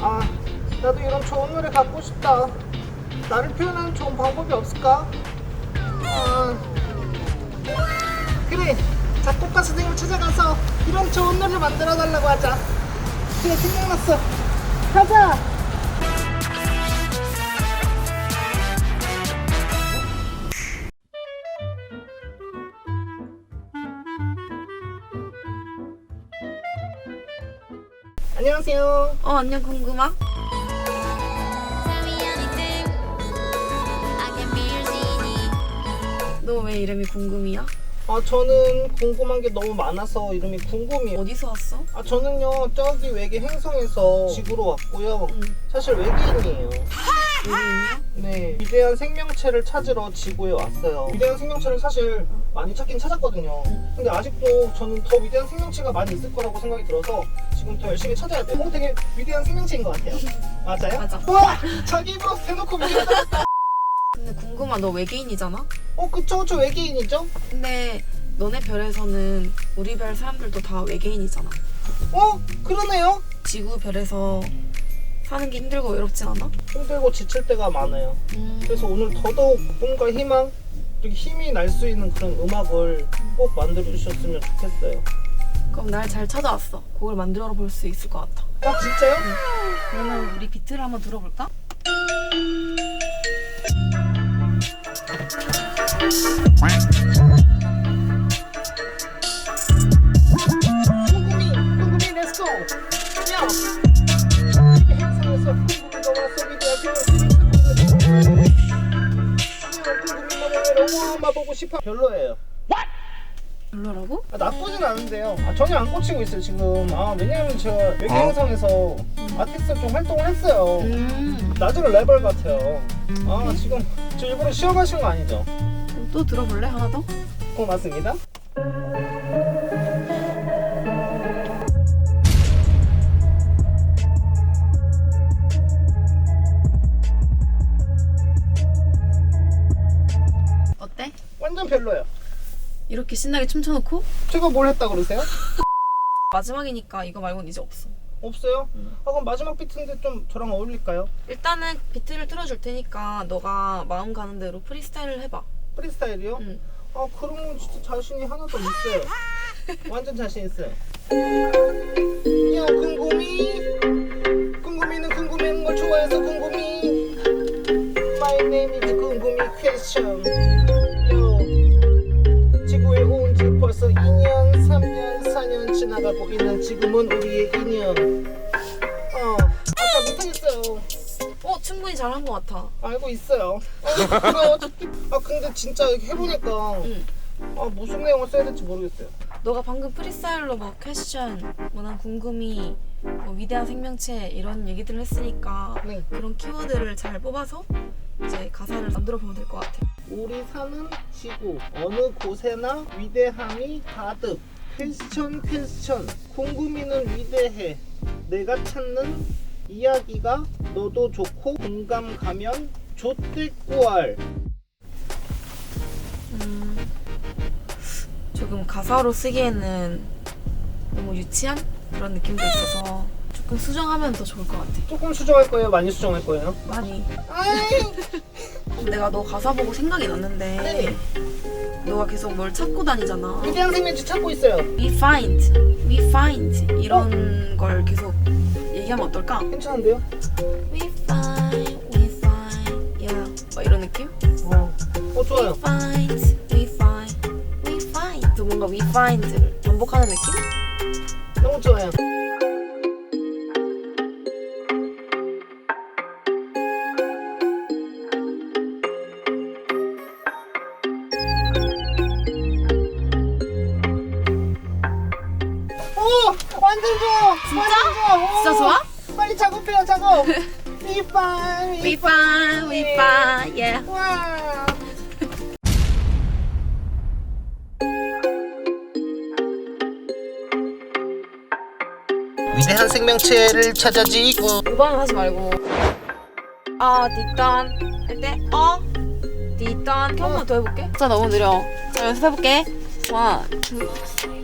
아, 나도 이런 좋은 노래 갖고 싶다. 나를 표현하는 좋은 방법이 없을까? 아, 그래. 작곡가 선생님을 찾아가서 이런 좋은 노래를 만들어 달라고 하자. 그래, 생각났어. 가자. 안녕하세요. 어 안녕 genie. 너왜 이름이 궁금이야? 아, 저는 궁금한 게 너무 많아서 이름이 궁금이에요. 어디서 왔어? 아, 저는요, 저기 외계 행성에서 지구로 왔고요. 응. 사실 외계인이에요. 외계인이야? 네. 위대한 생명체를 찾으러 지구에 왔어요. 위대한 생명체를 사실 많이 찾긴 찾았거든요. 근데 아직도 저는 더 위대한 생명체가 많이 있을 거라고 생각이 들어서 지금 더 열심히 찾아야 돼요. 어, 되게 위대한 생명체인 것 같아요. 맞아요? 맞아. 와! 자기 입으로 대놓고 위대하다. 근데 궁금아 너 외계인이잖아? 어, 그쵸, 저 외계인이죠? 근데 너네 별에서는 우리 별 사람들도 다 외계인이잖아 어, 그러네요. 지구 별에서 사는 게 힘들고 외롭진 않아? 힘들고 지칠 때가 많아요. 음, 그래서 오늘 더더욱 뭔가 희망, 이렇게 힘이 날 수 있는 그런 음악을 꼭 만들어 주셨으면 좋겠어요. 그럼 날 잘 찾아왔어 곡을 만들어 볼 수 있을 것 같아 아 진짜요? 그러면 우리 비트를 한번 들어볼까? 싶어. 별로예요. 별로라고? 아, 나쁘진 않은데요. 아, 전혀 안 꽂히고 있어요 지금. 아 왜냐면 제가 외계 행성에서 아티스트 좀 활동을 했어요. 음, 나중에 레벨 같아요. 아 지금 저 일부러 쉬어가신 거 아니죠? 그럼 또 들어볼래? 하나 더? 어 맞습니다. 어때? 완전 별로예요. 이렇게 신나게 춤춰놓고 제가 뭘 했다 그러세요? 마지막이니까 이거 말고는 이제 없어 없어요? 아 그럼 마지막 비트인데 좀 저랑 어울릴까요? 일단은 비트를 틀어줄 테니까 너가 마음 가는 대로 프리스타일을 해봐. 프리스타일이요? 응. 아 그런 건 진짜 자신이 하나도 있어요. 완전 자신 있어요. 야 궁금이 궁금이는 궁금한 걸 좋아해서 궁금이 My name is 궁금이 퀘 나가고 있는 지금은 우리의 인연 어 아까 못하겠어요 어 충분히 잘한 것 같아. 알고 있어요 아, 그래요 아 근데 진짜 이렇게 해보니까 응. 아 무슨 내용을 써야 될지 모르겠어요 너가 방금 프리스타일로 뭐 퀘스천, 뭐난 궁금이, 뭐 위대한 생명체 이런 얘기들을 했으니까 네. 그런 키워드를 잘 뽑아서 이제 가사를 만들어 보면 될 것 같아. 우리 사는 지구 어느 곳에나 위대함이 가득 퀘스천 퀘스천 궁금이는 위대해 내가 찾는 이야기가 너도 좋고 공감 가면 좋대꾸알 음, 조금 가사로 쓰기에는 너무 유치한 그런 느낌도 있어서 조금 수정하면 더 좋을 것 같아. 조금 수정할 거예요 많이 수정할 거예요 많이. 내가 너 가사 보고 생각이 났는데 네. 너가 계속 뭘 찾고 다니잖아. 위대한 생명체 찾고 있어요 We find, we find 이런 걸 계속 얘기하면 어떨까? 괜찮은데요? We find, we find, yeah. 뭐 이런 느낌? 어, 어 좋아요 We find, we find, we find. 또 뭔가 we find를 반복하는 느낌? 너무 좋아요 완전 좋아! 진짜? 완전 좋아! 오! 진짜 좋아? 빨리 작업해요 작업! We find, We find, we find, yeah. 와! 위대한 생명체를 찾아지고 오반은 하지 말고. 아, 뒷단. 할때 어, 디던 한번더 해볼게. 자 너무 느려. 자 연습해볼게. 원, 투, 쓰리.